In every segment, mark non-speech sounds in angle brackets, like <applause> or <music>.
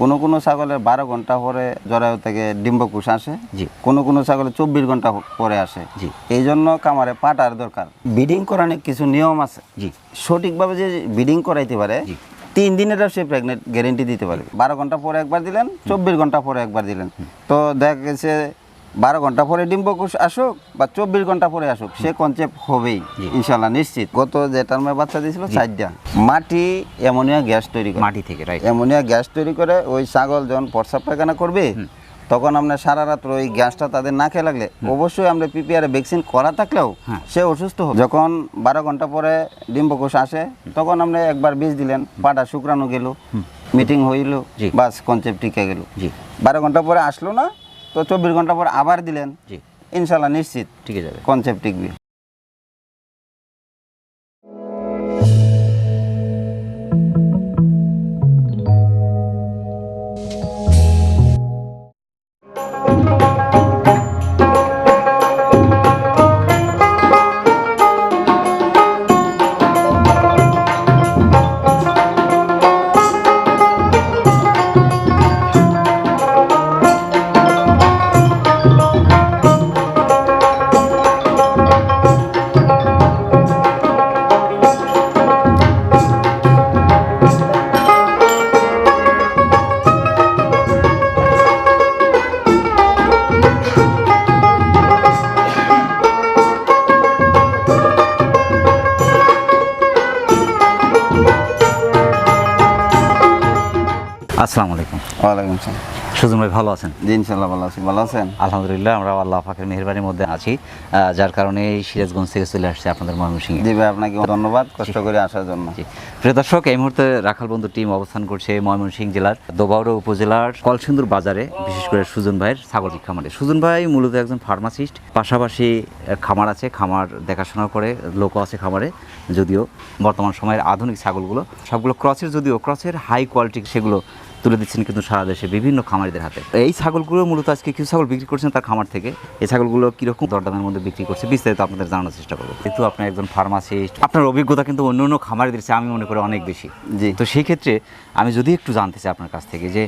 কোনো কোনো ছাগলের বারো ঘণ্টা পরে জরায়ু থেকে ডিম্বকুশ আসে জি। কোনো কোনো ছাগলের চব্বিশ ঘণ্টা পরে আসে। জি। এই জন্য কামারে পাটার দরকার। ব্রিডিং করানোর কিছু নিয়ম আছে। জি। সঠিকভাবে যে ব্রিডিং করাইতে পারে তিন দিনেরও সে প্রেগনেন্ট গ্যারেন্টি দিতে পারে বারো ঘণ্টা পরে একবার দিলেন চব্বিশ ঘণ্টা পরে একবার দিলেন। তো দেখা গেছে বারো ঘণ্টা পরে ডিম্বকুশ আসুক বা চব্বিশ ঘণ্টা পরে আসুক সে কনসেপ্ট হবেই। ইনশাল্লাহ নিশ্চিত। গত যে টার্মে বাচ্চা দিয়েছিল চারটা। মাটি অ্যামোনিয়া গ্যাস তৈরি করে। মাটি থেকে রাইট অ্যামোনিয়া গ্যাস তৈরি করে ওই ছাগল যখন প্রস্রাব পায়খানা করবে তখন আমরা সারা রাত ওই গ্যাসটা তাদের না খেয়ে লাগলে অবশ্যই আমরা পিপিআর ভ্যাকসিন করা থাকলেও হ্যাঁ। সে অসুস্থ হবে। যখন বারো ঘণ্টা পরে ডিম্বকোষ আসে তখন আমরা একবার বীজ দিলেন পাটা শুক্রাণু গেল মিটিং হইল। বাস কনসেপ্ট টিকে গেল। জি। বারো ঘণ্টা পরে আসলো না তো চব্বিশ ঘণ্টা পর আবার দিলেন। জি। ইনশাল্লাহ নিশ্চিত ঠিক আছে কনসেপ্ট টিকবে। সুজন ভাই ভালো আছেন? জি ইনশাল্লাহ ভালো আছি। ভালো আছেন? আলহামদুলিল্লাহ আমরা আল্লাহ পাকের মেহরবানির মধ্যে আছি যার কারণে এই সিরাজগঞ্জ থেকে চলে আসছে আপনাদের ময়মনসিংহে। জি ভাই আপনাকে ধন্যবাদ কষ্ট করে আসার জন্য। প্রিয় দর্শক এই মুহূর্তে রাখাল বন্ধু টিম অবস্থান করছে ময়মনসিংহ জেলার দোবাউড়া উপজেলার কলসিন্দুর বাজারে বিশেষ করে সুজন ভাইয়ের ছাগল খামারে সুজন ভাই মূলত একজন ফার্মাসিস্ট পাশাপাশি খামার আছে খামার দেখাশোনা করে লোকও আছে খামারে যদিও বর্তমান সময়ের আধুনিক ছাগলগুলো সবগুলো ক্রসের যদিও ক্রসের হাই কোয়ালিটি সেগুলো তুলে দিচ্ছেন কিন্তু সারা দেশে বিভিন্ন খামারিদের হাতে। এই ছাগলগুলো মূলত আজকে কিছু ছাগল বিক্রি করছেন তার খামার থেকে। এই ছাগলগুলো কীরকম দরদামের মধ্যে বিক্রি করছে বিস্তারিত আপনাদের জানানোর চেষ্টা করব। যেহেতু আপনি একজন ফার্মাসিস্ট আপনার অভিজ্ঞতা কিন্তু অন্য অন্য খামারিদের চেয়ে আমি মনে করি অনেক বেশি। জি। তো সেই ক্ষেত্রে আমি যদি একটু জানতে চাই আপনার কাছ থেকে যে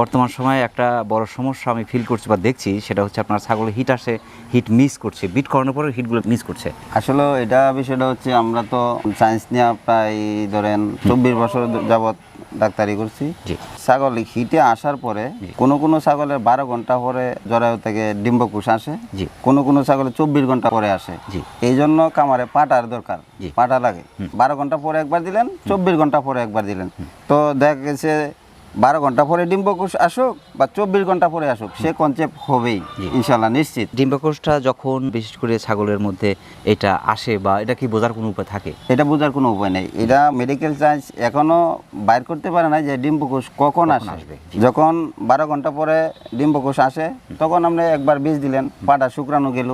বর্তমান সময়ে একটা বড় সমস্যা আমি ফিল করছি বা দেখছি সেটা হচ্ছে আপনার ছাগল হিট আসে হিট মিস করছে। বিট করানোর পরে হিটগুলো মিস করছে। আসলে এটা বিষয়টা হচ্ছে আমরা তো সায়েন্স নিয়ে প্রায় ধরেন চব্বিশ বছর যাবৎ ডাক্তারি করছি। ছাগল হিটে আসার পরে কোন কোন ছাগলের বারো ঘণ্টা পরে জরায়ু থেকে ডিম্বকুশ আসে কোন কোন কোনো ছাগলের চব্বিশ ঘণ্টা পরে আসে। এই জন্য কামারে পাটার দরকার পাটা লাগে। বারো ঘণ্টা পরে একবার দিলেন চব্বিশ ঘণ্টা পরে একবার দিলেন। তো দেখা গেছে বারো ঘণ্টা পরে ডিম্বকুশ আসুক বা চব্বিশ ঘণ্টা পরে আসুক সে কনসেপ্ট হবেই ইনশাল্লাহ নিশ্চিত। ডিম্বাকোষটা যখন বিশেষ করে ছাগলের মধ্যে এটা আসে বা এটা কি বোঝার কোনো উপায় থাকে? এটা বোঝার কোনো উপায় নেই। এটা মেডিকেল সায়েন্স এখনও বাইর করতে পারে না যে ডিম্বকোষ কখন আসে। আসবে? যখন বারো ঘণ্টা পরে ডিম্বকোষ আসে তখন আপনি একবার বীজ দিলেন পাটা শুক্রাণু গেল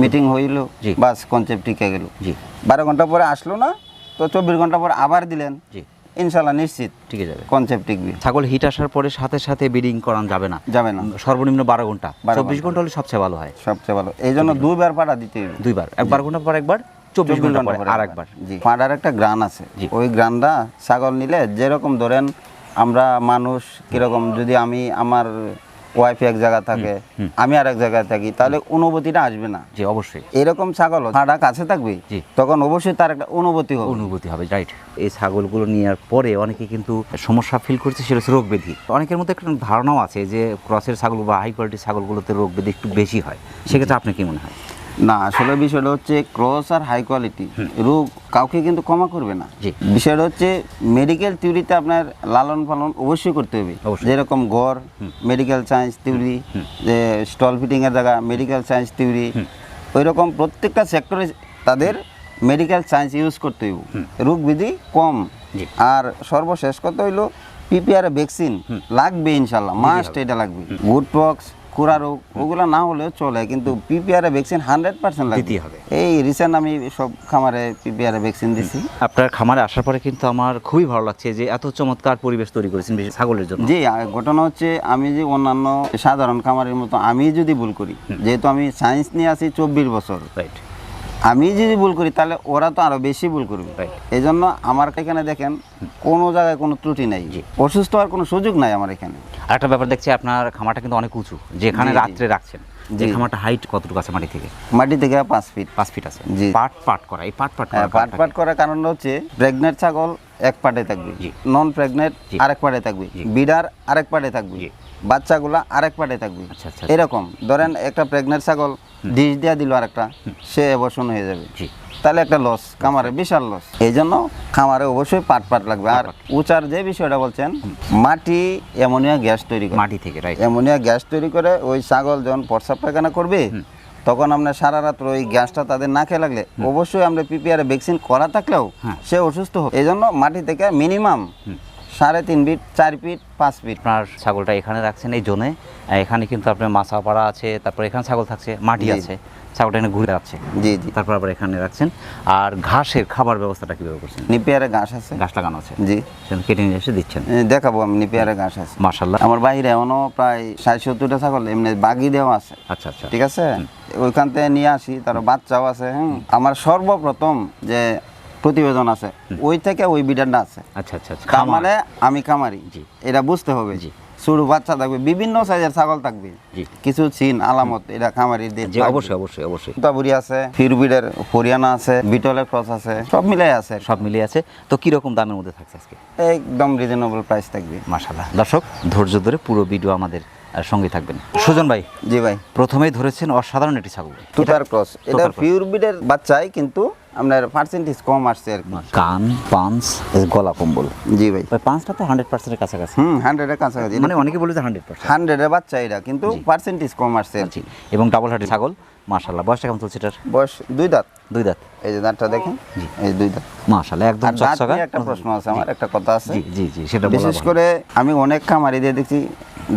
মিটিং হইল। বাস কনসেপ্ট টিকে গেল। জি। বারো ঘণ্টা পরে আসলো না তো চব্বিশ ঘণ্টা পর আবার দিলেন। জি। ইনশাল্লাহ নিশ্চিত। ঠিক যাবে। কনসেপ্ট টিকবে। ছাগল হিট আসার পরে সাথে সাথে ব্রিডিং করানো যাবে না। যাবে না। সর্বনিম্ন বারো ঘণ্টা। 12 চব্বিশ ঘণ্টা। হলে সবচেয়ে ভালো হয়। সবচেয়ে ভালো। এই জন্য দুইবার পাড়া দিতে হবে। দুইবার। এক বারো ঘণ্টা পর একবার চব্বিশ ঘণ্টা পরে আর একবার। জি। পাড়ার একটা গ্রান আছে। ওই গ্রানটা ছাগল নিলে যেরকম ধরেন আমরা মানুষ কীরকম যদি আমি আমার ওয়াইফ এক জায়গা থাকে আমি আর এক জায়গায় থাকি তাহলে অনুভূতিটা আসবে না। জি অবশ্যই। এরকম ছাগল পাটা কাছে থাকবে জি। তখন অবশ্যই তার একটা অনুভূতি হবে। অনুভূতি হবে রাইট এই ছাগলগুলো নেওয়ার পরে অনেকে কিন্তু সমস্যা ফিল করছে সেটা হচ্ছে রোগ ব্যাধি। অনেকের মধ্যে একটা ধারণাও আছে যে ক্রসের ছাগল বা হাই কোয়ালিটির ছাগলগুলোতে রোগ ব্যাধি একটু বেশি হয়। সেক্ষেত্রে আপনার কি মনে হয়? না আসলে বিষয়টা হচ্ছে ক্রস আর হাই কোয়ালিটি রোগ কাউকে কিন্তু ক্ষমা করবে না। বিষয়টা হচ্ছে মেডিকেল থিওরিতে আপনার লালন পালন অবশ্যই করতে হবে। যেরকম গড় মেডিকেল সায়েন্স থিওরি যে স্টল ফিটিং এর জায়গা মেডিকেল সায়েন্স থিওরি ওই রকম প্রত্যেকটা সেক্টরে তাদের মেডিকেল সায়েন্স ইউজ করতে হইব রোগ বিধি কম। আর সর্বশেষ কথা হইল পিপিআর ভ্যাকসিন লাগবে ইনশাল্লাহ মাস্ট এটা লাগবে। গুড পক্স খুরা রোগ ওগুলো না হলেও চলে কিন্তু পিপিআর ভ্যাকসিন হান্ড্রেড পার্সেন্ট লাগতে দিতেই হবে। এই রিসেন্ট আমি সব খামারে পিপিআর ভ্যাকসিন দিছি। আপনার খামারে আসার পরে কিন্তু আমার খুবই ভালো লাগছে যে এত চমৎকার পরিবেশ তৈরি করেছেন ছাগলের জন্য। জি ঘটনা হচ্ছে আমি যে অন্যান্য সাধারণ খামারের মতো আমি যদি ভুল করি যেহেতু আমি সায়েন্স নিয়ে আছি চব্বিশ বছর। রাইট আমি যদি ভুল করি তাহলে ওরা তো আরও বেশি ভুল করবে. এই জন্য আমার এখানে দেখেন কোনো জায়গায় কোনো ত্রুটি নাই। অসুস্থ হওয়ার কোনো সুযোগ নাই আমার এখানে। একটা ব্যাপার দেখছি আপনার খামারটা কিন্তু অনেক উঁচু যেখানে। রাত্রে রাখছেন। যে খামারটা হাইট কতটুকু আছে মাটি থেকে? মাটি থেকে পাঁচ ফিট পাঁচ ফিট আছে। জি। পাট পাট করা এই পাট পাট হ্যাঁ করা পাট পাট করার কারণ হচ্ছে প্রেগনেন্ট ছাগল এক পাটে থাকবে। নন প্রেগনেন্ট আরেক পাটে থাকবে। বিডার আরেক পাটে থাকবে। বাচ্চাগুলা আরেক পাটে থাকবে। আচ্ছা, আচ্ছা। এরকম। ধরেন একটা প্রেগনেন্ট ছাগল ডিশ দিয়া দিল আরেকটা সে এবসন হয়ে যাবে। তাহলে একটা লস খামারে বিশাল লস এই জন্য খামারে অবশ্যই পাট পাট লাগবে। আর উচার যে বিষয়টা বলছেন মাটি অ্যামোনিয়া গ্যাস তৈরি করে। মাটি থেকে অ্যামোনিয়া গ্যাস তৈরি করে ওই ছাগল যখন প্রস্রাব পায়খানা করবে তখন আমরা সারা রাত্র ওই গ্যাসটা তাদের না খেয়ে লাগলে অবশ্যই আমরা পিপিআর ভ্যাকসিন করা থাকলেও হ্যাঁ। সে অসুস্থ হবে। এই জন্য মাটি থেকে মিনিমাম সাড়ে তিন ফিট চার ফিট পাঁচ ফিট। আপনার ছাগলটা এখানে রাখছেন এই জোনে। এখানে কিন্তু আপনার মাছা পাড়া আছে তারপর এখানে ছাগল থাকছে মাটি আছে। ছাগলটা এখানে ঘুরে যাচ্ছে জি জি। তারপর আবার এখানে রাখছেন। আর ঘাসের খাবার ব্যবস্থাটা কীভাবে করছেন? নিপিয়ারে ঘাস আছে। ঘাস লাগানো আছে। জি। সেখানে কেটে নিয়ে এসে দিচ্ছেন। দেখাবো আমি নিপিয়ারে ঘাস আছে। মার্শাল্লাহ আমার বাইরে এমনও প্রায় ষাট সত্তরটা ছাগল এমনি বাগি দেওয়া আছে। আচ্ছা আচ্ছা। ঠিক আছে? ওইখান থেকে নিয়ে আসি তার বাচ্চাও আছে হ্যাঁ আমার সর্বপ্রথম যে প্রতিবেদন আছে। ওই থেকে ওই বিডারটা আছে। আচ্ছা আচ্ছা আচ্ছা। খামারে। আমি খামারি। জি। এটা বুঝতে হবে। জি। ছোট বাচ্চা থাকবে বিভিন্ন সাইজের ছাগল থাকবে। জি। কিছু চিন আলামত এটা খামারি অবশ্যই অবশ্যই অবশ্যই। তোতাপুরি আছে ফিরবিডের হরিয়ানা আছে বিটলের ক্রস আছে সব মিলাই আছে। সব মিলে আছে। তো কীরকম দামের মধ্যে থাকছে আজকে? একদম রিজনেবল প্রাইস থাকবে। মার্শাল্লাহ দর্শক ধৈর্য ধরে পুরো ভিডিও আমাদের সঙ্গে থাকবেন। সুজন ভাই জি ভাই। প্রথমেই ধরেছেন অসাধারণ একটি ছাগল। তুতার ক্রস এটা পিওর ব্রিডের বাচ্চাই কিন্তু আপনার পার্সেন্টেজ কম আসছে আর কি। কান পাঞ্চ গলা কম্বল। জি ভাই। ভাই পাঁচটা তো হান্ড্রেড পার্সেন্টের কাছাকাছি। হুম হান্ড্রেডের কাছাকাছি। মানে অনেকে বলে যে হান্ড্রেড পার্সেন্ট হান্ড্রেডের বাচ্চা এটা কিন্তু পার্সেন্টেজ কম আসছে আর কি। এবং ডাবল হার্টের ছাগল। মার্শাল্লাহ বয়সটা কেমন চলছে এটার? বয়স দুই দাঁত। দুই দাঁত। এই যে দাঁতটা দেখেন এই দুই দাঁত। মার্শাল্লাহ একদম চকচকা। একটা প্রশ্ন আছে আমার একটা কথা আছে। জি জি জি সেটা বিশেষ করে আমি অনেক খামারি দিয়ে দেখছি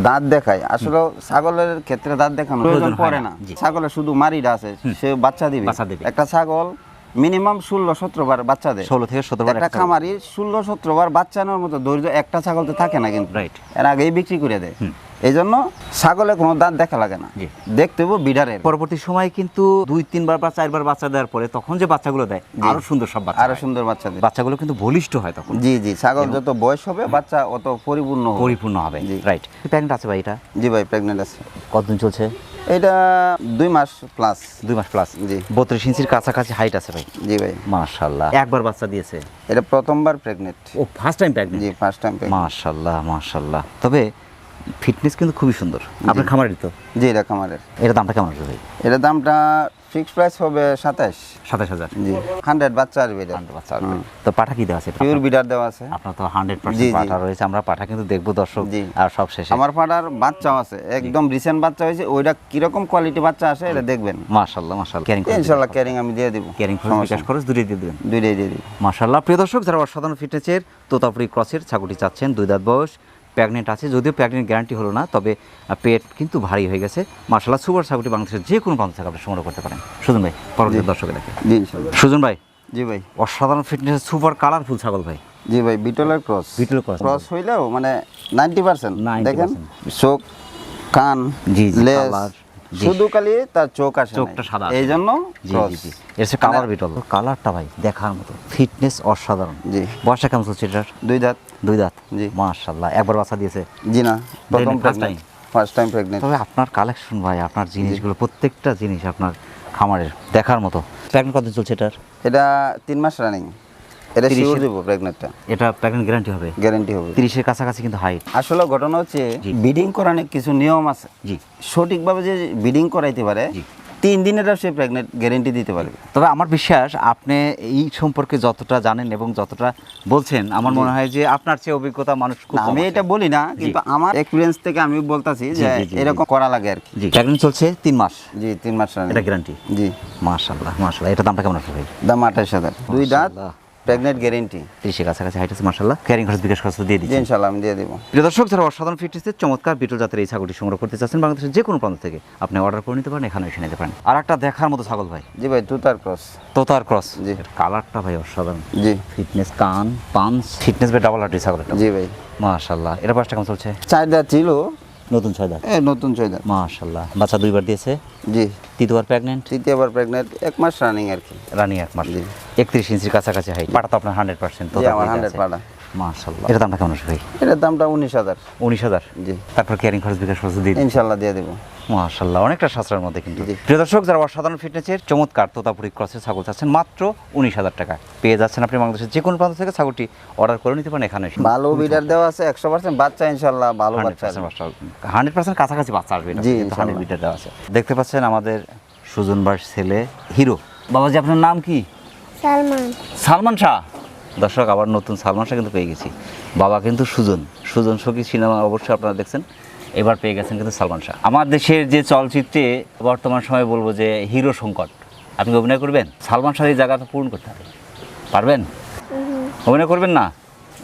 দাঁত দেখায়। আসলে ছাগলের ক্ষেত্রে দাঁত দেখানো প্রয়োজন পড়ে না, ছাগলের শুধু মারিটা আছে সে বাচ্চা দিবে। বাচ্চা দিবে। একটা ছাগল মিনিমাম ষোলো সতেরো বার বাচ্চা দেয় ষোলো থেকে সতেরো বার একটা খামারি ষোলো সতেরো বার বাচ্চা নেওয়ার মতো ধৈর্য একটা ছাগল তো থাকে না কিন্তু। রাইট এর আগেই বিক্রি করে দেয়। এই জন্য ছাগলে কোনো দাঁত দেখা লাগে না। দেখতে হব বিডারের পরবর্তী সময় কিন্তু দুই তিনবার বা চারবার বাচ্চা দেওয়ার পরে তখন যে বাচ্চাগুলো দেয় আরও সুন্দর সব বাচ্চা আরও সুন্দর বাচ্চা দেয়। বাচ্চাগুলো কিন্তু বলিষ্ঠ হয় তখন। জি জি ছাগল যত বয়স হবে বাচ্চা অত পরিপূর্ণ পরিপূর্ণ হবে। রাইট প্যাকেট আছে ভাই এটা? জি ভাই প্রেগনেন্ট আছে। কতদিন চলছে? এটা দুই মাস প্লাস দুই মাস প্লাস জি। বত্রিশ ইঞ্চির কাছাকাছি হাইট আছে ভাই। জি ভাই। মাশাল্লাহ একবার বাচ্চা দিয়েছে। এটা প্রথমবার প্রেগনেন্ট ও ফার্স্ট টাইম প্রেগনেন্ট জি ফার্স্ট টাইম মাশাল্লাহ মাশাল্লাহ তবে ফিটনেস কিন্তু খুবই সুন্দর। আপনার খামারের তো? জি এটা খামারের। এটা দামটা কেমন আসবে ভাই? এটা দামটা ফিক্স প্রাইস হবে সাতাশ। সাতাশ হাজার। জি। হান্ড্রেড বাচ্চা আসবে বাচ্চা। তো পাঠা কি দেওয়া আছে? পিওর বিডার দেওয়া আছে। আপনার তো হান্ড্রেড পার্সেন্ট। পাঠা রয়েছে। আমরা পাঠা কিন্তু দেখব দর্শক। আর সব শেষে। আমার পাড়ার বাচ্চাও আছে। একদম রিসেন্ট বাচ্চা হয়েছে। ওইটা কীরকম কোয়ালিটি বাচ্চা আসে এটা দেখবেন। মাশাল্লাহ মাশাল্লাহ ক্যারিং ইনশাল্লাহ ক্যারিং আমি দিয়ে দিব। ক্যারিং খরচ বিকাশ খরচ দুটোই দিয়ে দেবেন। দুইটাই দিয়ে দিব। মাশাল্লাহ প্রিয় দর্শক যারা অসাধারণ ফিটনেসের তোতাপুরি ক্রসের ছাগলটি চাচ্ছেন দুই দাঁত বয়স প্রেগনেন্ট আছে যদিও প্রেগনেন্ট গ্যারান্টি হলো না তবে পেট কিন্তু ভারী হয়ে গেছে। মার্শাল্লাহ সুপার ছাগলটি বাংলাদেশের যে কোনো প্রান্ত থেকে আপনি সংগ্রহ করতে পারেন। সুজন ভাই পরবর্তী দর্শকে দেখে সুজন ভাই জি ভাই। অসাধারণ ফিটনেস সুপার কালারফুল ছাগল ভাই। জি ভাই বিটলের ক্রস বিটল ক্রস ক্রস হইলেও মানে নাইনটি পার্সেন্ট 90% দেখেন চোখ কান জি, লেজ। শুধু খালি তার চোখ আসে চোখটা সাদা এই জন্য হচ্ছে কালার বিটল। কালারটা ভাই দেখার মতো। ফিটনেস অসাধারণ। জি। বয়সটা কেমন চলছে এটার? দুই দাঁত। দুই দাঁত? জি। মাশাল্লাহ একবার বাচ্চা দিয়েছে। জি না প্রথম first pregnant first time pregnant তবে আপনার কালেকশন ভাই আপনার জিনিসগুলো প্রত্যেকটা জিনিস আপনার খামারের দেখার মতো। প্যাকেট কত চলছে এটার? এটা তিন মাস রানিং এটা শিওর দেবো প্রেগনেন্টটা এটা গ্যারান্টি হবে। গ্যারেন্টি হবে। তিরিশের কাছাকাছি কিন্তু হাইট আসলে ঘটনা হচ্ছে করানোর কিছু নিয়ম আছে। জি। সঠিকভাবে যে বিডিং করাইতে পারে তিন দিনেরও সে প্রেগনেন্ট গ্যারেন্টি দিতে পারবে। তবে আমার বিশ্বাস আপনি এই সম্পর্কে যতটা জানেন এবং যতটা বলছেন আমার মনে হয় যে আপনার চেয়ে অভিজ্ঞতা মানুষ খুব আমি এটা বলি না কিন্তু আমার এক্সপিরিয়েন্স থেকে আমি বলতাছি যে এরকম করা লাগে আর কি। প্যাকেট চলছে তিন মাস। জি তিন মাস এটা গ্যারান্টি জি। মাশাল্লাহ মাশাল্লাহ এটা দামটা কেমন আছে ভাই? দাম আঠাশ হাজার। দুই দাঁত। মাশাআল্লাহ। Pregnant guarantee. তিরিশের কাছাকাছি হাইট আছে মাশাল্লাহ ক্যারিং খরচ বিকাশ খরচ দিয়ে দিচ্ছি। ইনশাল্লাহ আমি দিয়ে দেবো। প্রিয় দর্শক যারা অসাধারণ ফিটনেসের চমৎকার বিটল জাতের এই ছাগলটি সংগ্রহ করতে চাচ্ছেন বাংলাদেশের যে কোনো প্রান্ত থেকে আপনি অর্ডার করে নিতে পারেন এখানে এসে নিতে পারেন। আর একটা দেখার মতো ছাগল ভাই। জি ভাই তুতার ক্রস তোতার ক্রস জি। কালারটা ভাই অসাধারণ। জি। ফিটনেস কান পাঞ্চ ফিটনেস ভাই ডাবল হার্টি ছাগল এটা জি ভাই। মাশাল্লাহ এটা পাঁচটা কেমন চলছে? চার দাঁত ছিল নতুন ছয় দাঁত? হ্যাঁ নতুন চয়দার মাশাল্লাহ বাচ্চা দুইবার দিয়েছে? জি। তৃতীয়বার প্রেগনেন্ট তৃতীয়বার প্রেগনেন্ট এক মাস রানিং আর কি। রানিং এক মাস। জি। একত্রিশ ইঞ্চির কাছাকাছি হাই পাটা তো আপনার হান্ড্রেড পার্সেন্ট তো আমার হান্ড্রেড পাটা। মাশাল্লাহ এটা দামটা কেমন আসবে ভাই? এটার দামটা উনিশ হাজার। উনিশ হাজার? জি। তারপর ক্যারিং খরচ বিকাশ খরচ দিয়ে ইনশাল্লাহ দিয়ে দেবো। মাশাল্লাহ অনেকটা সাশ্রয়ের মধ্যে কিন্তু। প্রিয় দর্শক যারা অসাধারণ ফিটনেসের চমৎকার তোতাপুরি ক্রসের ছাগল চাচ্ছেন মাত্র উনিশ হাজার টাকা। পেয়ে যাচ্ছেন আপনি বাংলাদেশের যে কোনো প্রান্ত থেকে ছাগলটি অর্ডার করে নিতে পারেন এখানে। ভালো বিডার দেওয়া আছে একশো পার্সেন্ট বাচ্চা ইনশাল্লাহ ভালো বাচ্চা। হান্ড্রেড পার্সেন্ট কাছাকাছি বাচ্চা আসবে জি, হান্ড্রেড। মিটার দেওয়া আছে। দেখতে পাচ্ছেন আমাদের সুজন বাস ছেলে হিরো। বাবাজি আপনার নাম কি? সালমান। সালমান শাহ। দর্শক আবার নতুন সালমান শাহ কিন্তু পেয়ে গেছি। বাবা কিন্তু সুজন। সুজন সখী সিনেমা অবশ্যই আপনারা দেখছেন। এবার পেয়ে গেছেন কিন্তু সালমান শাহ। আমার দেশের যে চলচ্চিত্রে বর্তমান সময়ে বলব যে হিরো সংকট আপনি অভিনয় করবেন? সালমান শাহ এই জায়গাটা পূরণ করতে হবে। পারবেন? অভিনয় করবেন না?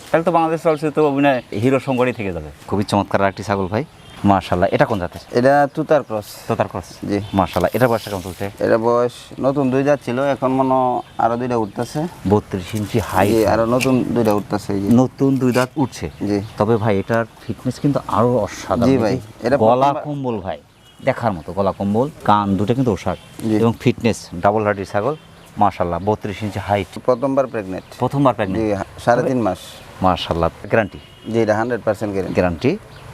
তাহলে তো বাংলাদেশ চলচ্চিত্র অভিনয় হিরো সংকটই থেকে যাবে। খুবই চমৎকার একটি ছাগল ভাই। মার্শাল্লাহ এটা কোন জাতের? এটা তুতার ক্রস। তো তার ক্রস? জি। মার্শাল্লাহ এটা বয়সটা কেমন চলছে? এটা বয়স নতুন দুই জাত ছিল এখন মনে আরও দুইটা উঠতেছে। বত্রিশ ইঞ্চি হাই আরও নতুন দুইটা উঠতেছে। নতুন দুই দাঁত উঠছে। জি। তবে ভাই এটার ফিটনেস কিন্তু আরও অসাধারণ। জি ভাই, এটা গলা কম্বল ভাই দেখার মতো গলা কম্বল কান দুটো কিন্তু ওষার। এবং ফিটনেস ডাবল হার্ডি ছাগল মাশাল্লাহ বত্রিশ ইঞ্চি হাইট প্রথমবার প্রেগনেন্ট প্রথমবার জি প্রেগনেন্ট সাড়ে তিন মাস। মাশাল্লাহ গ্যারান্টি জি এটা হান্ড্রেড পার্সেন্ট গ্যারান্টি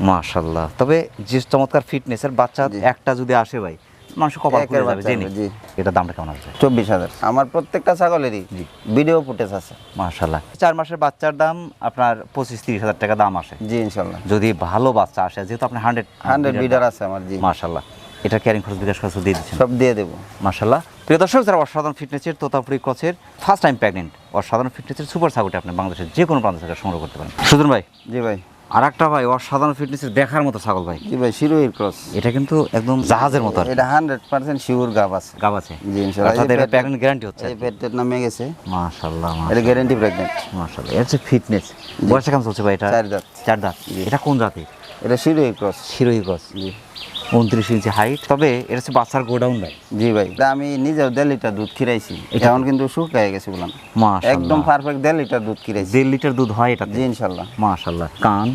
মাশাল্লাহ তবে যে চমৎকার ফিটনেসের বাচ্চা একটা যদি আসে ভাই মানুষ কপাল খুলে যাবে জেনে। জি। এটা দামটা কেমন চব্বিশ হাজার। আমার প্রত্যেকটা ছাগলেরই জি। ভিডিও ফুটেজ আছে। মাশাল্লাহ চার মাসের বাচ্চার দাম আপনার পঁচিশ তিরিশ হাজার টাকা দাম আসে। জি ইনশাল্লাহ যদি ভালো বাচ্চা আসে যেহেতু আপনি হান্ড্রেড হান্ড্রেড বিডার আছে আমার জি। মাশাল্লাহ এটা ক্যারিং খরচ বিকাশ খরচ দিয়ে দিচ্ছেন। সব দিয়ে দেবো। মাশাল্লাহ প্রিয় দর্শক যারা অসাধারণ ফিটনেসের তোতাপুরি ক্রসের ফার্স্ট টাইম প্রেগনেন্ট অসাধারণ ফিটনেসের সুপার ছাগলটি আপনি বাংলাদেশের যে কোনো প্রান্ত থেকে সংগ্রহ করতে পারেন। সুজন ভাই জি ভাই। আর একটা ভাই অসাধারণ ফিটনেসের দেখার মতো ছাগল ভাই। জি ভাই শিরোহির ক্রস এটা কিন্তু একদম জাহাজের মতো এটা হান্ড্রেড পার্সেন্ট শিওর গাব আছে। গাব আছে। জি এটা প্রেগনেন্ট গ্যারান্টি হচ্ছে এই পেটের নামে গেছে। মাশাল্লাহ এটা গ্যারান্টি প্রেগনেন্ট মাশাল্লাহ এটা ফিটনেস বয়সটা কেমন চলছে ভাই এটা? চার দাঁত। চার দাঁত। এটা কোন জাতি এটা শিরোহির ক্রস শিরোহী ক্রস জি। উনত্রিশ ইঞ্চি হাইট তবে এটা হচ্ছে বাচ্চার গোডাউন ভাই। জি ভাই আমি নিজেও দেড় লিটার দুধ খিরাইছি। এখন কিন্তু শুকায় গেছে বললাম। মা একদম পারফেক্ট দেড় লিটার দুধ খিরাইছি। দেড় লিটার দুধ হয় এটা জি ইনশাল্লাহ মাশাল্লাহ কান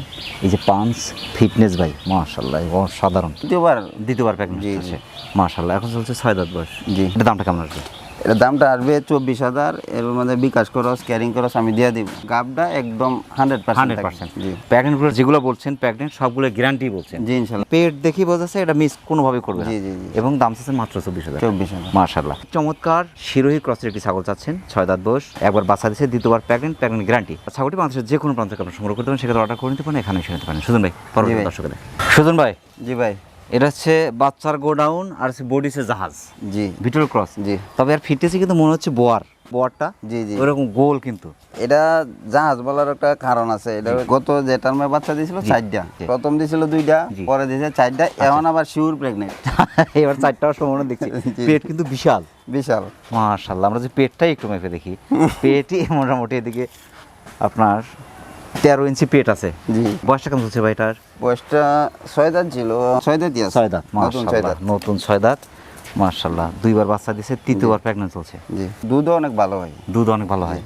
এই যে পাঞ্চ ফিটনেস ভাই মাশাল্লাহ অসাধারণ। দ্বিতীয়বার। দ্বিতীয়বার প্যাকেজ জি, মাশাল্লাহ এখন চলছে ছয় দাঁত বয়স। জি। এটা দামটা কেমন আসবে? এটার দামটা আসবে চব্বিশ হাজার এর মধ্যে বিকাশ খরচ ক্যারিং খরচ আমি দিয়ে দিব। গাবটা একদম হান্ড্রেড হান্ড্রেড পার্সেন্ট জি। প্যাকেটগুলো যেগুলো বলছেন প্যাকেট সবগুলো গ্যারান্টি বলছেন। জি ইনশাল্লাহ। পেট দেখি বোঝাচ্ছে এটা মিস কোনোভাবে করবে জি, জি, জি। এবং দাম চাচ্ছেন মাত্র চব্বিশ হাজার। চব্বিশ হাজার। মাশাল্লাহ চমৎকার শিরোহী ক্রসের একটি ছাগল চাচ্ছেন ছয় দাঁত বয়স একবার বাসা দিচ্ছে দ্বিতীয়বার প্যাকেট প্যাকেট গ্যারান্টি ছাগলটি বাংলাদেশের যে কোনো প্রান্ত থেকে আপনি সংগ্রহ করতে পারেন সেখানে অর্ডার করে নিতে পারেন এখানে এসে নিতে পারেন। সুজন ভাই পরবর্তী ভাই। দর্শকের সুজন ভাই। জি ভাই। এটা হচ্ছে বাচ্চার গোডাউন আর হচ্ছে বডিসে জাহাজ। জি। ভিটোর ক্রস জি। তবে আর ফিটনেসে কিন্তু মনে হচ্ছে বোয়ার। বোয়ারটা? জি জি। ওরকম গোল কিন্তু। এটা জাহাজ বলার একটা কারণ আছে। এটা গত যে টার্মে বাচ্চা দিয়েছিল চারটা। আচ্ছা। প্রথম দিয়েছিল দুইটা পরে দিয়েছে চারটা। এখন আবার শিওর প্রেগনেন্ট <laughs> এবার চারটা সম্ভাবনা দেখছি। পেট কিন্তু বিশাল। বিশাল। মাশাল্লাহ আমরা যে পেটটাই একটু মেপে দেখি। <laughs> পেটই মোটামুটি এদিকে আপনার তেরো ইঞ্চি পেট আছে। জি। বয়সটা কেমন চলছে ভাই এটার? বয়সটা ছয় দাঁত ছিল ছয় দাঁতই আছে। ছয় দাঁত নতুন ছয় দাঁত নতুন ছয় দাঁত মাশাল্লাহ দুইবার বাচ্চা দিছে তৃতীয়বার প্রেগনেন্ট চলছে। জি। দুধও অনেক ভালো হয়। দুধ অনেক ভালো হয়।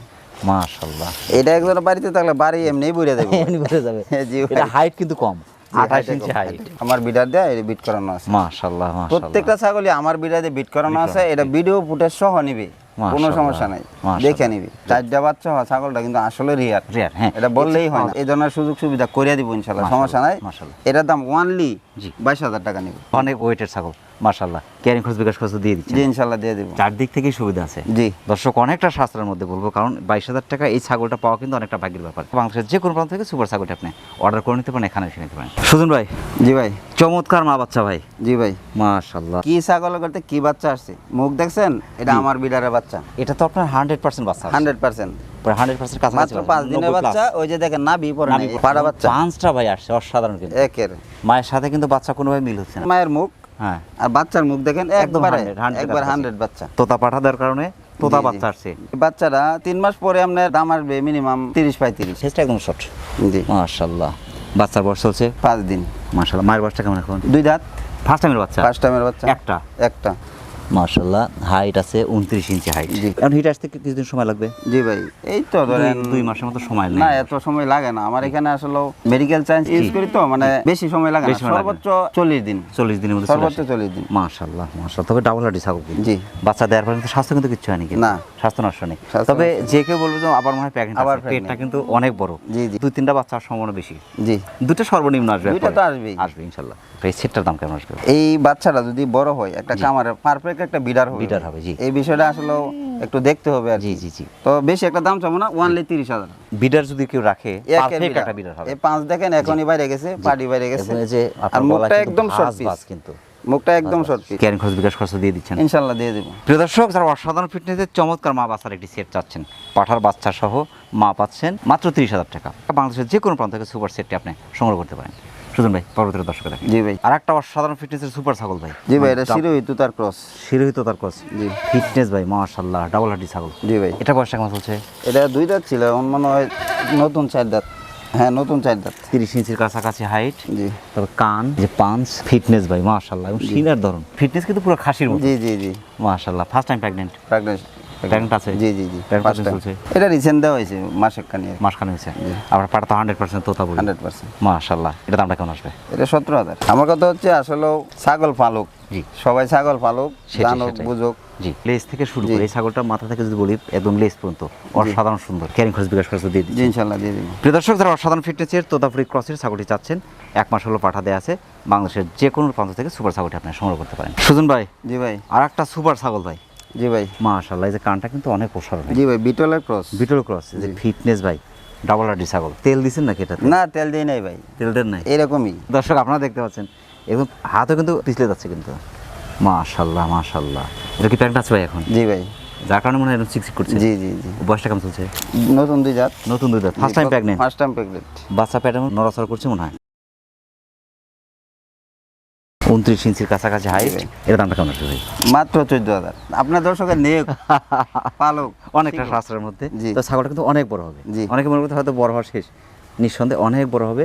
মাশাল্লাহ এটা একজনের বাড়িতে থাকলে বাড়ি এমনিই বুড়ে দেবে এমনি বেড়ে যাবে। <laughs> জি এটা হাইট কিন্তু কম। আঠাশ ইঞ্চি হাইট আমার বিডার দেয় বিট করানো আছে। মাশাল্লাহ প্রত্যেকটা ছাগলই আমার বিড়াতে বিট করানো আছে। এটা ভিডিও ফুটেজ সহ নিবে। কোনো সমস্যা নাই। দেখে নিবি। চারটা বাচ্চা হওয়া ছাগলটা কিন্তু আসলে রিয়ার রিয়ার হ্যাঁ। এটা বললেই হয় না। এই ধরনের সুযোগ সুবিধা করিয়া দিব ইনশাল্লাহ সমস্যা নাই। এটার দাম ওয়ানলি বাইশ হাজার টাকা নিবে। অনেক ওয়েটের ছাগল। মাশাল্লাহ ক্যারিং খরচ বিকাশ খরচ দিয়ে দিচ্ছে জি ইনশাল্লাহ দিয়ে দিব। চারদিক থেকেই সুবিধা আছে। জি। দর্শক অনেকটা শাস্ত্রের মধ্যে বলব কারণ বাইশ হাজার টাকা এই ছাগলটা পাওয়া কিন্তু অনেকটা ভাগ্যের ব্যাপার। বাংলাদেশের যে কোনো প্রান্ত থেকে সুপার ছাগলটা আপনি অর্ডার করে নিতে পারেন এখানে এসে নিতে পারেন। সুজন ভাই। জি ভাই। চমৎকার মা বাচ্চা ভাই। জি ভাই। মাশাল্লাহ কি ছাগল করতে কি বাচ্চা আসছে? মুখ দেখছেন? এটা আমার বিড়ারের বাচ্চা। এটা তো আপনার হান্ড্রেড পার্সেন্ট বাচ্চা হান্ড্রেড পার্সেন্ট। হান্ড্রেড পার্সেন্ট কাছাকাছি পাঁচ দিনের বাচ্চা ওই যে দেখেন নাভি পরে পাড়া বাচ্চা। পাঁচটা ভাই আসছে অসাধারণ কিন্তু। একের। মায়ের সাথে কিন্তু বাচ্চা কোনোভাবে মিল হচ্ছে না। মায়ের মুখ হ্যাঁ। আর বাচ্চার মুখ দেখেন একদম একবারে 100, 100 একবার হান্ড্রেড বাচ্চা। তোতা পাঠা দেওয়ার কারণে তোতা। বাচ্চা আসছে। বাচ্চারা তিন মাস পরে আপনার দাম আসবে মিনিমাম তিরিশ পঁয়ত্রিশ। শেষটা একদম শর্ট জি। মাশাল্লাহ বাচ্চার বয়স হচ্ছে পাঁচ দিন। মাশাল্লাহ মায়ের বয়সটা কেমন এখন? দুই দাঁত। ফার্স্ট টাইমের বাচ্চা? ফার্স্ট টাইমের বাচ্চা। একটা? একটা। মার্শাল্লাহ হাইট আছে উনত্রিশ ইঞ্চি হাইট এখন হিট আসতে কিছুদিন সময় লাগবে? জি ভাই এই তো ধরেন দুই- মাসের মতো সময় না এত সময় লাগে না। আমার এখানে আসলে মেডিকেল সায়েন্স ইউজ করি তো মানে বেশি সময় লাগে না। সর্বোচ্চ চল্লিশ দিন। চল্লিশ দিনের মধ্যে সর্বোচ্চ চল্লিশ দিন। মাশাল্লাহ মাশাল্লাহ তবে ডাবল হাডি ছাগল জি। বাচ্চা দেওয়ার পর স্বাস্থ্য কিন্তু কিচ্ছু হয়নি না। স্বাস্থ্য নষ্ট নেই। তবে যে কেউ বলবে যে আবার মনে হয় প্রেগনেন্ট আবার পেটটা কিন্তু অনেক বড়। জি, জি। দুই তিনটা বাচ্চার সম্ভাবনা বেশি। জি। দুটো সর্বনিম্ন আসবে দুইটা তো আসবেই। আসবে ইনশাল্লাহ। এই সেটটার দাম কেমন আসবে? এই বাচ্চাটা যদি বড় হয় একটা কামারে পারফেক্ট একটা বিডার হবে। বিডার হবে, জি। এই বিষয়টা আসলে একটু দেখতে হবে আর জি জি জি। তো বেশি একটা দাম চাবো না ওয়ানলি তিরিশ হাজার। বিডার যদি কেউ রাখে পারফেক্ট একটা বিডার হবে। এই পাঁচ দেখেন এখনই বাইরে গেছে পাটি বাইরে গেছে। আর মুখটা একদম শর্ট কিন্তু। মুখটা একদম শর্ট পিস ক্যারিং খরচ বিকাশ খরচ দিয়ে দিচ্ছেন। ইনশাল্লাহ দিয়ে দেবো। প্রিয় দর্শক যারা অসাধারণ ফিটনেসের চমৎকার মা বাচ্চার একটি সেট চাচ্ছেন পাঠার বাচ্চা সহ মা পাচ্ছেন মাত্র তিরিশ হাজার টাকা। বাংলাদেশের যে কোনো প্রান্ত থেকে সুপার সেটটি আপনি সংগ্রহ করতে পারেন। সুজন ভাই পরবর্তী দর্শক দেখেন জি ভাই। আর একটা অসাধারণ ফিটনেসের সুপার ছাগল ভাই। জি ভাই এটা শিরোহী তুতার ক্রস শিরোহিত তার কস জি। ফিটনেস ভাই মাশাল্লাহ ডাবল হাড্ডি ছাগল। জি ভাই। এটা বয়সটা কেমন চলছে? এটা দুই দাঁত ছিল মনে হয় নতুন চার দাঁত। হ্যাঁ নতুন চার দাঁত। তিরিশ ইঞ্চির কাছাকাছি হাইট জি। তবে কান যে পাঞ্চ ফিটনেস ভাই মাশাল্লাহ এবং সিনার ধরন। ফিটনেস কিন্তু পুরো খাসির মতো। জি জি জি। মাশাল্লাহ ফার্স্ট টাইম প্রেগনেন্ট প্রেগনেন্ট আছে? জি জি জি। চলছে? এটা রিসেন্ট দেওয়া হয়েছে কানি মাসখানে হয়েছে। আবার পাটা তো হান্ড্রেড পার্সেন্ট তোতা বলি। হান্ড্রেড পার্সেন্ট মাশাল্লাহ এটা দামটা কেমন আসবে? এটা সতেরো হাজার। আমার কথা হচ্ছে আসলে ছাগল পালক জি। সবাই ছাগল পালক জানুক বুঝুক। জি। লেস থেকে শুরু করে এই ছাগলটা মাথা থেকে যদি বলি একদম লেস পর্যন্ত। অসাধারণ সুন্দর। ক্যারিং খরচ বিকাশ খরচ দিয়ে দিচ্ছি। ইনশাল্লাহ দিয়ে দিবি। প্রিয় দর্শক যারা অসাধারণ ফিটনেসের তোতাপুরি ক্রসের ছাগলটি চাচ্ছেন এক মাস হলো পাঠা দেওয়া আছে। বাংলাদেশের যে কোনো প্রান্ত থেকে সুপার ছাগলটি আপনি সংগ্রহ করতে পারেন। সুজন ভাই জি ভাই। আর একটা সুপার ছাগল ভাই। জি ভাই। মাশাল্লাহ এই যে কানটা কিন্তু অনেক প্রসারণ জি ভাই বিটলের ক্রস বিটল ক্রস যে ফিটনেস ভাই। ডাবল আডি ছাগল। তেল দিচ্ছেন নাকি এটা না তেল দিই নাই ভাই। তেল দেন নাই? এরকমই। দর্শক আপনারা দেখতে পাচ্ছেন এবং হাতও কিন্তু পিছলে যাচ্ছে কিন্তু। মাশাল্লাহ মাশাল্লাহ। এটা কি প্যান্ট আছে ভাই এখন? জি ভাই। যার কারণে মনে হয় এরকম চিকচিক করছে। জি জি জি। বয়সটা কেমন চলছে? নতুন দুই জাত। নতুন দুধ first time pregnant first time pregnant বাচ্চা প্যাটার্ন নড়াচড়া করছে মনে হয়? উনত্রিশ ইঞ্চির কাছাকাছি হাইট। এর দামটা কেমন আসবে ভাই? মাত্র চোদ্দ হাজার। আপনার দর্শকের <laughs> নেক পালক। অনেকটা সাশ্রয়ের মধ্যে। তো ছাগলটা কিন্তু অনেক বড় হবে। জি। অনেকে মনে করতে হয়তো বড় হওয়ার শেষ। নিঃসন্দেহে অনেক বড় হবে।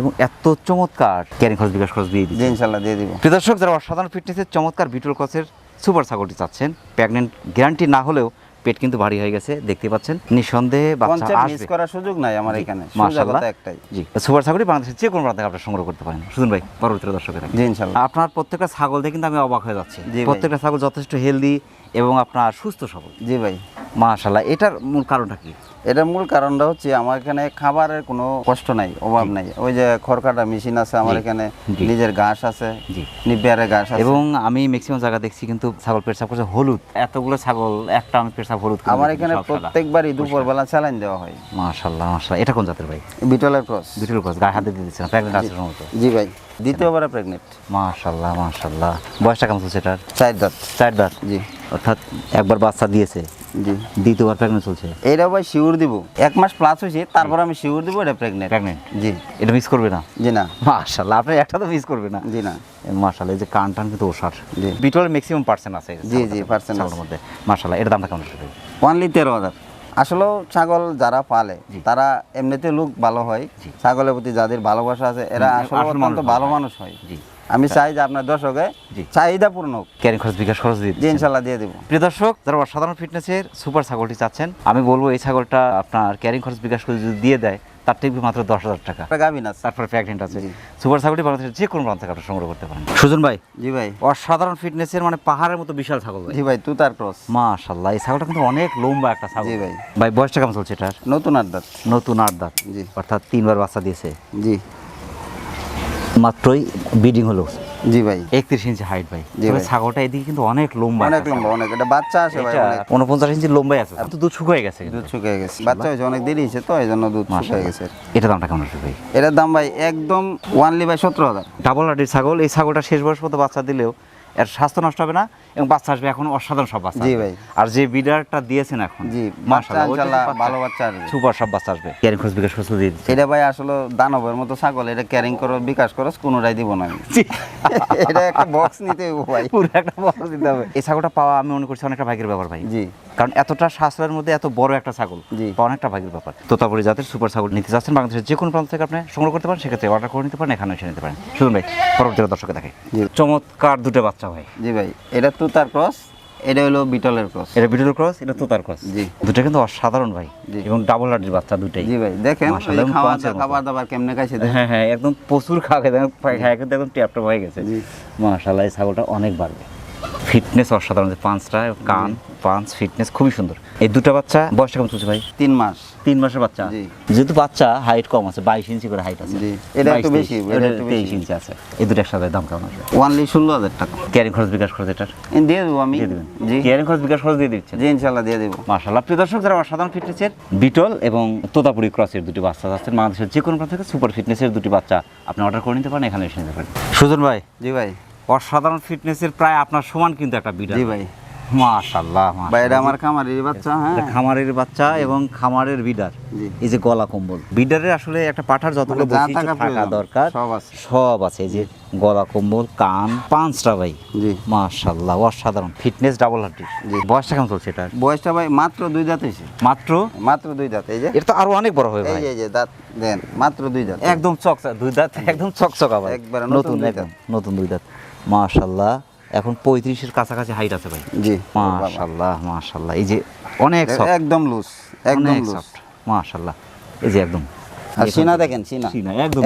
এবং এত চমৎকার ক্যারিং খরচ বিকাশ খরচ দিয়ে দিচ্ছে। ইনশাল্লাহ দিয়ে দিব। প্রিয় দর্শক যারা অসাধারণ ফিটনেসের চমৎকার বিটল ক্রসের সুপার ছাগলটি চাচ্ছেন প্রেগনেন্ট গ্যারান্টি না হলেও পেট কিন্তু ভারী হয়ে গেছে দেখতে পাচ্ছেন। নিঃসন্দেহে বাচ্চা মিস করার সুযোগ নাই আমার এখানে মাশাআল্লাহ। একটাই। জি সুপার ছাগলটি বাংলাদেশের যে কোনো প্রান্ত থেকে আপনারা সংগ্রহ করতে পারেন। সুজন ভাই পরবর্তী দর্শকের জি ইনশাল্লাহ। আপনার প্রত্যেকটা ছাগল দেখে কিন্তু আমি অবাক হয়ে যাচ্ছি। প্রত্যেকটা ছাগল যথেষ্ট হেলদি এবং আপনার সুস্থ সবল। জি ভাই। মাশাল্লাহ এটার মূল কারণটা কি? এটার মূল কারণটা হচ্ছে আমার এখানে খাবারের কোনো কষ্ট নাই অভাব নাই। ওই যে খড়কাটা মেশিন আছে আমার এখানে। নিজের ঘাস আছে জি। নিবিয়ারের ঘাস আছে। এবং আমি ম্যাক্সিমাম জায়গা দেখছি কিন্তু ছাগল পেশাব করছে হলুদ। এতগুলো ছাগল একটা আমি পেশাব হলুদ আমার এখানে। প্রত্যেকবারই দুপুরবেলা স্যালাইন দেওয়া হয়। মাশাল্লাহ মাশাল্লাহ এটা কোন জাতের ভাই? বিটলের ক্রস। বিটুল ক্রস গায়ে হাতে দিয়ে দিচ্ছেন প্রেগনেন্ট আছে সম্ভবত। জি ভাই দ্বিতীয়বারে প্রেগনেন্ট। মাশাল্লাহ মাশাল্লাহ বয়সটা কেমন চলছে এটার? চার দাঁত। চার দাঁত? জি। অর্থাৎ একবার বাচ্চা দিয়েছে। জি। দ্বিতীয়বার প্রেগনেন্ট চলছে? এটা ভাই শিওর দিব। এক মাস প্লাস হয়েছে তারপর আমি শিউর দিব এটা প্রেগনেন্ট প্রেগনেন্ট জি। এটা মিস করবে না? জি না। মাশাল্লাহ আপনি একটা তো মিস করবে না। জি না। মাশাল্লাহ এই যে কান টান কিন্তু ওষার। জি। বিটলের ম্যাক্সিমাম পার্সেন্ট আছে জি, জি, পার্সেন্ট মধ্যে। মাশাল্লাহ এর দামটা কেমন অনলি তেরো হাজার। আসলেও ছাগল যারা পালে তারা এমনিতে লোক ভালো হয়। ছাগলের প্রতি যাদের ভালোবাসা আছে এরা আসলে অত্যন্ত ভালো মানুষ হয়। আমি চাই যে আপনার দর্শকে। চাহিদা পূর্ণ ক্যারিং খরচ বিকাশ খরচ দিয়ে জি। ইনশাল্লাহ দিয়ে দেবো। প্রিয় দর্শক যারা অসাধারণ ফিটনেসের সুপার ছাগলটি চাচ্ছেন আমি বলব এই ছাগলটা আপনার ক্যারিং খরচ বিকাশ করে যদি দিয়ে দেয় তার ঠিক মাত্র দশ হাজার টাকা। গাভিন আছে। তারপরে প্রেগনেন্ট আছে। সুপার ছাগলটি বাংলাদেশের যে কোনো প্রান্ত থেকে আপনি সংগ্রহ করতে পারেন। সুজন ভাই? জি ভাই। অসাধারণ ফিটনেসের মানে পাহাড়ের মতো বিশাল ছাগল ভাই। জি ভাই তুতার ক্রস মাশাল্লাহ এই ছাগলটা কিন্তু অনেক লম্বা একটা ছাগল। জি ভাই। ভাই বয়সটা কেমন চলছে এটার? নতুন আড্ডাত নতুন আট দাঁত। জি। অর্থাৎ তিনবার বাচ্চা দিয়েছে। জি। মাত্রই ব্রিডিং হলো। জি ভাই। একত্রিশ ইঞ্চি হাইট ভাই। ছাগলটা এদিকে কিন্তু অনেক লম্বা অনেক লম্বা অনেক এটা বাচ্চা আছে ভাই উনপঞ্চাশ ইঞ্চি লম্বাই আছে। তো দুধ শুকিয়ে গেছে। দুধ শুকিয়ে গেছে। বাচ্চা হয়েছে অনেক দেরি হয়েছে তো এই জন্য দুধ শুকিয়ে। গেছে এটা দামটা কেমন আছে ভাই? এটার দাম ভাই একদম ওয়ানলি ভাই সতেরো হাজার। ডাবল হার্ডির ছাগল এই ছাগলটা শেষ বয়স পর্যন্ত বাচ্চা দিলেও এর স্বাস্থ্য নষ্ট হবে না এবং বাচ্চা আসবে এখন অসাধারণ সব বাচ্চা জি আসবে। ভাই। আর যে বিডারটা দিয়েছেন এখন জি মাশাআল্লাহ ভালো বাচ্চা আসবে। সুপার সব বাচ্চা আসবে। ক্যারিং খরচ বিকাশ খরচ দিয়ে দিচ্ছে। এটা ভাই আসলে দানবের মতো ছাগল এটা ক্যারিং করো বিকাশ করো কোনোটাই দিব না আমি। <laughs> এটা একটা বক্স নিতে হইব ভাই। <laughs> পুরো একটা বড় দিতে হবে। এই ছাগলটা পাওয়া আমি মনে করছি অনেকটা ভাগ্যের ব্যাপার ভাই। জি। কারণ এতটা সাশ্রয়ের মধ্যে এত বড় একটা ছাগল জি। পাওয়া অনেকটা ভাগ্যের ব্যাপার। তোতাপুরি জাতের সুপার ছাগল নিতে চাচ্ছেন বাংলাদেশের যে কোনো প্রান্ত থেকে আপনি সংগ্রহ করতে পারেন সেক্ষেত্রে অর্ডার করে নিতে পারেন এখানে এসে নিতে পারেন। শুনুন ভাই পরবর্তী দর্শকে দেখে জি। চমৎকার দুটো বাচ্চা। পাঁচটা ভাই। জি ভাই এটা তুতার ক্রস এটা হলো বিটলের ক্রস। এটা বিটল ক্রস এটা তোতার ক্রস। জি। দুটো কিন্তু অসাধারণ ভাই। এবং ডাবল হার্টের বাচ্চা দুটাই। জি ভাই দেখেন মাশাআল্লাহ, খাওয়া খাবার দাবার কেমনে খাইছে হ্যাঁ হ্যাঁ একদম প্রচুর খাওয়া দেখেন হ্যাঁ কিন্তু একদম ট্যাপটা হয়ে গেছে। জি। মাশাল্লাহ এই ছাগলটা অনেক বাড়বে। ফিটনেস অসাধারণ যে পাঁচটা কান পাঁচ ফিটনেস খুবই সুন্দর। এই দুটো বাচ্চা বয়সটা কেমন চলছে ভাই? তিন মাস। তিন মাসের বাচ্চা? যেহেতু বাচ্চা হাইট কম আছে বাইশ ইঞ্চি করে হাইট আছে। এটা একটু বেশি, 23, এটা এটা একটু তেইশ ইঞ্চি আছে। এই দুটো একসাথে দাম কেমন আসবে? ওয়ানলি ষোলো হাজার টাকা। ক্যারিং খরচ বিকাশ খরচ এটার? দিয়ে দেবো আমি। দিয়ে দেবেন। জি। ক্যারিং খরচ বিকাশ খরচ দিয়ে দিচ্ছেন? জি ইনশাল্লাহ দিয়ে দেবো। মাশাল্লাহ প্রিয় দর্শক যারা অসাধারণ ফিটনেসের বিটল এবং তোতাপুরি ক্রসের দুটি বাচ্চা যাচ্ছেন বাংলাদেশের যে কোনো প্রান্ত থেকে সুপার ফিটনেসের দুটি বাচ্চা আপনি অর্ডার করে নিতে পারেন এখানে এসে নিতে পারেন। সুজন ভাই। জি ভাই। অসাধারণ ফিটনেসের প্রায় আপনার সমান কিন্তু একটা বিড়াল। জি ভাই। মাশাল্লাহ ভাই এটা আমার খামারের বাচ্চা হ্যাঁ। খামারের বাচ্চা এবং খামারের বিডার এই যে গলা কম্বল। বিডারের আসলে একটা পাঠার যতগুলো মানে বৈশিষ্ট্য থাকা দরকার সব আছে। সব আছে। এই যে গলা কম্বল কান পাঁচটা ভাই। জি। মাশাল্লাহ অসাধারণ। ফিটনেস ডাবল হার্টি জি। বয়সটা কেমন চলছে এটা বয়সটা ভাই মাত্র দুই দাঁত হয়েছে। মাত্র? মাত্র দুই দাঁত এই যে। এটা তো আরও অনেক বড় হবে ভাই। এই যে দাঁত দেন মাত্র দুই দাঁত। একদম চকচক দুই দাঁত একদম চকচকা ভাই একবারে নতুন একদম নতুন দুই দাঁত। মাশাল্লাহ। এখন পঁয়ত্রিশের কাছাকাছি হাইট আছে ভাই। জি। মাশাল্লাহ মাশাল্লাহ। এই যে অনেক একদম লুজ একদম লুজ মাশাল্লাহ। এই যে একদম। আর সিনা দেখেন সিনা। সিনা একদম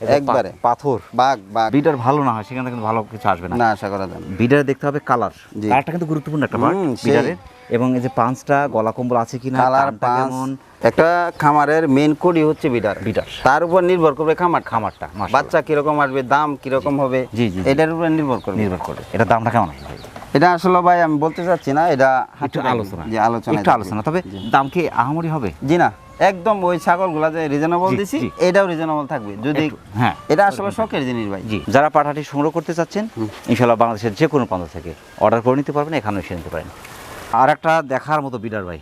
একবারে। পাথর। বাঘ বাঘ। বিডার ভালো না হয় সেখানে কিন্তু ভালো কিছু আসবে না। না আশা করা যায় না। বিডারে দেখতে হবে কালার। কালারটা কিন্তু গুরুত্বপূর্ণ একটা পার্ট। বিডারের এবং এই যে পাঁচটা গলা কম্বল আছে কিনা কালার কানটা কেমন? একটা খামারের মেন কোডই হচ্ছে বিডার বিডার তার উপর নির্ভর করবে খামার খামারটা। বাচ্চা কীরকম আসবে দাম কীরকম হবে জি, জি। এটার উপর নির্ভর করবে। নির্ভর করে এটা দামটা কেমন আসবে এটা আসলে ভাই আমি বলতে চাচ্ছি না এটা একটু আলোচনা। যে আলোচনা একটু আলোচনা। তবে দাম কি আহামরি হবে? জি না একদম ওই ছাগলগুলা যে রিজনেবল দিছি এটাও রিজনেবল থাকবে। যদি হ্যাঁ। এটা আসলে শখের জিনিস ভাই। জি যারা পাঠাটি সংগ্রহ করতে চাচ্ছেন ইনশাল্লাহ বাংলাদেশের যে কোনো প্রান্ত থেকে অর্ডার করে নিতে পারবেন এখানেও এসে নিতে পারেন। আর একটা দেখার মতো বিডার ভাই।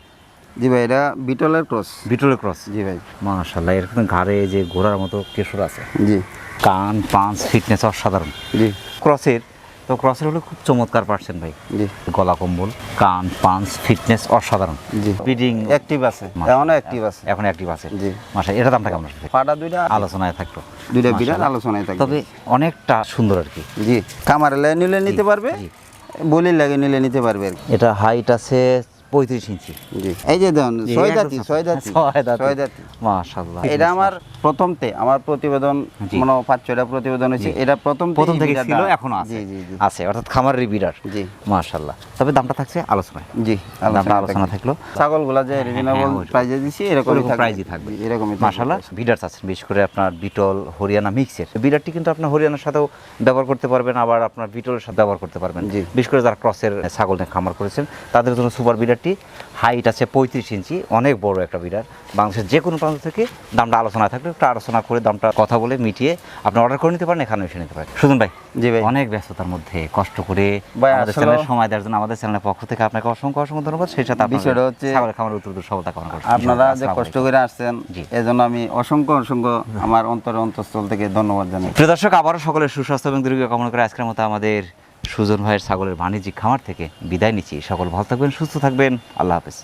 জি ভাই এটা বিটলের ক্রস। বিটলের ক্রস? জি ভাই। মাশাল্লাহ এর কিন্তু ঘাড়ে যে ঘোড়ার মতো কেশর আছে। জি। কান পাঁচ ফিটনেস অসাধারণ। জি। ক্রসের তো ক্রসের হলো খুব চমৎকার পারছেন ভাই। জি। গলা কম্বল কান পাঁচ ফিটনেস অসাধারণ। জি। ব্রিডিং অ্যাক্টিভ আছে এখনও অ্যাক্টিভ আছে। এখন অ্যাক্টিভ আছে। জি। মাসা এটা দামটা কেমন আসবে? পাটা দুইটা আলোচনায় থাকল। দুইটা মাশাআল্লাহ। আলোচনায় থাকবে। তবে অনেকটা সুন্দর আর কি। জি। লাগে নিলে নিতে পারবে। জি। বলির লাগে নিলে নিতে পারবে এটা হাইট আছে পঁয়ত্রিশ ইঞ্চি। এই যে দেখুন জি, ছয় একদম দাঁতি ছয় দাঁতি। ছয় দাঁতি। মাশাল্লাহ এটা আমার প্রথমতে আমার প্রতিবেদন। মনে হয় পাঁচ ছয়টা প্রতিবেদন হয়েছে। এটা প্রথম প্রথম থেকে ছিল। এখনও আছে। আছে অর্থাৎ খামারের বিডার জি। মাশাল্লাহ তবে দামটা থাকছে আলোচনায়। জি দামটা আলোচনা থাকল। ছাগলগুলা যে রিজনেবল হ্যাঁ, প্রাইজে দিছি এরকম প্রাইজই থাকবে। এরকমই মাশাল্লাহ বিডার আছেন বিশেষ করে আপনার বিটল হরিয়ানা মিক্সের বিডারটি কিন্তু আপনার হরিয়ানার সাথেও ব্যবহার করতে পারবেন আবার আপনার বিটলের সাথে ব্যবহার করতে পারবেন। বিশেষ করে যারা ক্রসের ছাগল খামার করেছেন তাদের জন্য সুপার বিডারটি হাইট আছে পঁয়ত্রিশ ইঞ্চি অনেক বড় একটা বিডার বাংলাদেশের যে কোনো প্রান্ত থেকে দামটা আলোচনা থাকলে একটু আলোচনা করে দামটা কথা বলে মিটিয়ে আপনি অর্ডার করে নিতে পারেন এখানে এসে নিতে পারেন। সুজন ভাই জি ভাই। অনেক ব্যস্ততার মধ্যে কষ্ট করে আমাদের সময় দেওয়ার জন্য আমাদের চ্যানেলের পক্ষ থেকে আপনাকে অসংখ্য অসংখ্য ধন্যবাদ। সেই সাথে বিষয়টা হচ্ছে- ছাগলের খামার উত্তর সফলতা কামনা করছি। আপনারা যে কষ্ট করে আসছেন জি। এজন্য আমি অসংখ্য অসংখ্য আমার অন্তর অন্তঃস্থল থেকে ধন্যবাদ জানাই। প্রিয় দর্শক আবারও সকলের সুস্বাস্থ্য এবং দীর্ঘ কামনা করে আজকের মতো আমাদের সুজন ভাইয়ের ছাগলের বাণিজ্যিক খামার থেকে বিদায় নিচ্ছি। সকল ভালো থাকবেন, সুস্থ থাকবেন। আল্লাহ হাফেজ।